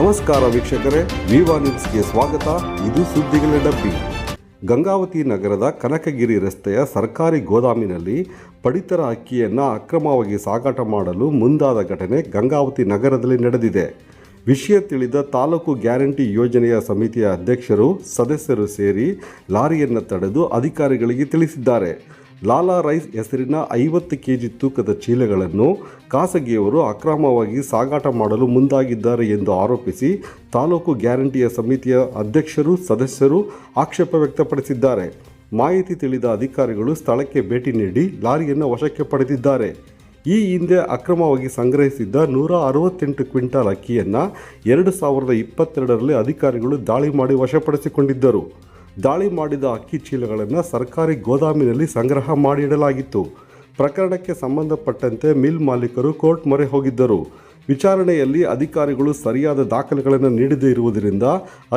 ನಮಸ್ಕಾರ ವೀಕ್ಷಕರೇ, ವಿವಾ ನ್ಯೂಸ್ಗೆ ಸ್ವಾಗತ. ಇದು ಸುದ್ದಿಗಳ ಡಬ್ಬಿ. ಗಂಗಾವತಿ ನಗರದ ಕನಕಗಿರಿ ರಸ್ತೆಯ ಸರ್ಕಾರಿ ಗೋದಾಮಿನಲ್ಲಿ ಪಡಿತರ ಅಕ್ಕಿಯನ್ನು ಅಕ್ರಮವಾಗಿ ಸಾಗಾಟ ಮಾಡಲು ಮುಂದಾದ ಘಟನೆ ಗಂಗಾವತಿ ನಗರದಲ್ಲಿ ನಡೆದಿದೆ. ವಿಷಯ ತಿಳಿದ ತಾಲೂಕು ಗ್ಯಾರಂಟಿ ಯೋಜನೆಯ ಸಮಿತಿಯ ಅಧ್ಯಕ್ಷರು, ಸದಸ್ಯರು ಸೇರಿ ಲಾರಿಯನ್ನು ತಡೆದು ಅಧಿಕಾರಿಗಳಿಗೆ ತಿಳಿಸಿದ್ದಾರೆ. ಲಾಲಾ ರೈಸ್ ಹೆಸರಿನ ಐವತ್ತು ಕೆಜಿ ತೂಕದ ಚೀಲಗಳನ್ನು ಖಾಸಗಿಯವರು ಅಕ್ರಮವಾಗಿ ಸಾಗಾಟ ಮಾಡಲು ಮುಂದಾಗಿದ್ದಾರೆ ಎಂದು ಆರೋಪಿಸಿ ತಾಲೂಕು ಗ್ಯಾರಂಟಿಯ ಸಮಿತಿಯ ಅಧ್ಯಕ್ಷರು, ಸದಸ್ಯರು ಆಕ್ಷೇಪ ವ್ಯಕ್ತಪಡಿಸಿದ್ದಾರೆ. ಮಾಹಿತಿ ತಿಳಿದ ಅಧಿಕಾರಿಗಳು ಸ್ಥಳಕ್ಕೆ ಭೇಟಿ ನೀಡಿ ಲಾರಿಯನ್ನು ವಶಕ್ಕೆ ಪಡೆದಿದ್ದಾರೆ. ಈ ಹಿಂದೆ ಅಕ್ರಮವಾಗಿ ಸಂಗ್ರಹಿಸಿದ್ದ ನೂರ ಅರವತ್ತೆಂಟು ಕ್ವಿಂಟಾಲ್ ಅಕ್ಕಿಯನ್ನು ಎರಡು ಸಾವಿರದ ಇಪ್ಪತ್ತೆರಡರಲ್ಲಿ ಅಧಿಕಾರಿಗಳು ದಾಳಿ ಮಾಡಿ ವಶಪಡಿಸಿಕೊಂಡಿದ್ದರು. ದಾಳಿ ಮಾಡಿದ ಅಕ್ಕಿ ಚೀಲಗಳನ್ನು ಸರ್ಕಾರಿ ಗೋದಾಮಿನಲ್ಲಿ ಸಂಗ್ರಹ ಮಾಡಿಡಲಾಗಿತ್ತು. ಪ್ರಕರಣಕ್ಕೆ ಸಂಬಂಧಪಟ್ಟಂತೆ ಮಿಲ್ ಮಾಲೀಕರು ಕೋರ್ಟ್ ಮೊರೆ ಹೋಗಿದ್ದರು. ವಿಚಾರಣೆಯಲ್ಲಿ ಅಧಿಕಾರಿಗಳು ಸರಿಯಾದ ದಾಖಲೆಗಳನ್ನು ನೀಡದೇ ಇರುವುದರಿಂದ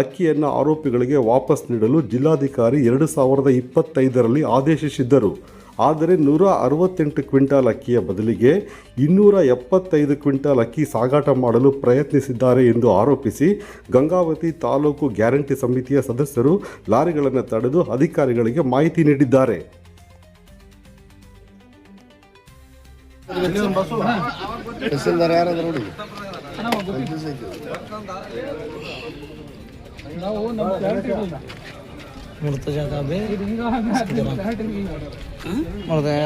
ಅಕ್ಕಿಯನ್ನು ಆರೋಪಿಗಳಿಗೆ ವಾಪಸ್ ನೀಡಲು ಜಿಲ್ಲಾಧಿಕಾರಿ ಎರಡು ಸಾವಿರದ ಇಪ್ಪತ್ತೈದರಲ್ಲಿ ಆದೇಶಿಸಿದ್ದರು. ಆದರೆ ನೂರ ಅರವತ್ತೆಂಟು ಕ್ವಿಂಟಾಲ್ ಅಕ್ಕಿಯ ಬದಲಿಗೆ ಇನ್ನೂರ ಎಪ್ಪತ್ತೈದು ಕ್ವಿಂಟಾಲ್ ಅಕ್ಕಿ ಸಾಗಾಟ ಮಾಡಲು ಪ್ರಯತ್ನಿಸಿದ್ದಾರೆ ಎಂದು ಆರೋಪಿಸಿ ಗಂಗಾವತಿ ತಾಲೂಕು ಗ್ಯಾರಂಟಿ ಸಮಿತಿಯ ಸದಸ್ಯರು ಲಾರಿಗಳನ್ನು ತಡೆದು ಅಧಿಕಾರಿಗಳಿಗೆ ಮಾಹಿತಿ ನೀಡಿದ್ದಾರೆ. ತಹಸೀಲ್ದಾರ್ ಯಾರಾದ್ರು मुर्तजा का बे। मुर्तजा।